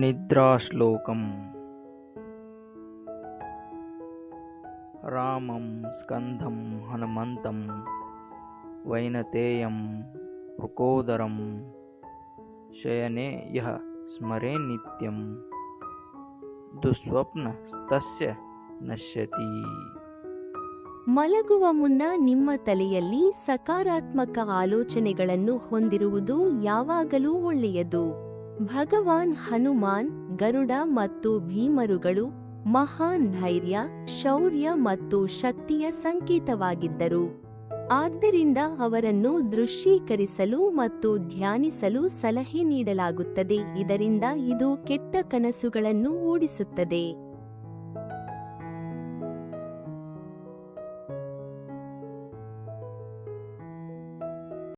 निद्राश्लोकम् रामं स्कन्दं हनुमन्तं वैनतेयं वृकोदरं शयने यः स्मरेन्नित्यं दुःस्वप्नस्तस्य नश्यति ಮಲಗುವ ಮುನ್ನ ನಿಮ್ಮ ತಲೆಯಲ್ಲಿ ಸಕಾರಾತ್ಮಕ ಆಲೋಚನೆಗಳನ್ನು ಹೊಂದಿರುವುದು ಯಾವಾಗಲೂ ಒಳ್ಳೆಯದು ಭಗವಾನ್ ಹನುಮಾನ್, ಗರುಡ ಮತ್ತು ಭೀಮರುಗಳು ಮಹಾನ್ ಧೈರ್ಯ, ಶೌರ್ಯ ಮತ್ತು ಶಕ್ತಿಯ ಸಂಕೇತವಾಗಿದ್ದರು. ಆದ್ದರಿಂದ ಅವರನ್ನು ದೃಶ್ಯೀಕರಿಸಲು ಮತ್ತು ಧ್ಯಾನಿಸಲು ಸಲಹೆ ನೀಡಲಾಗುತ್ತದೆ. ಇದರಿಂದ ಇದು ಕೆಟ್ಟ ಕನಸುಗಳನ್ನು ಓಡಿಸುತ್ತದೆ.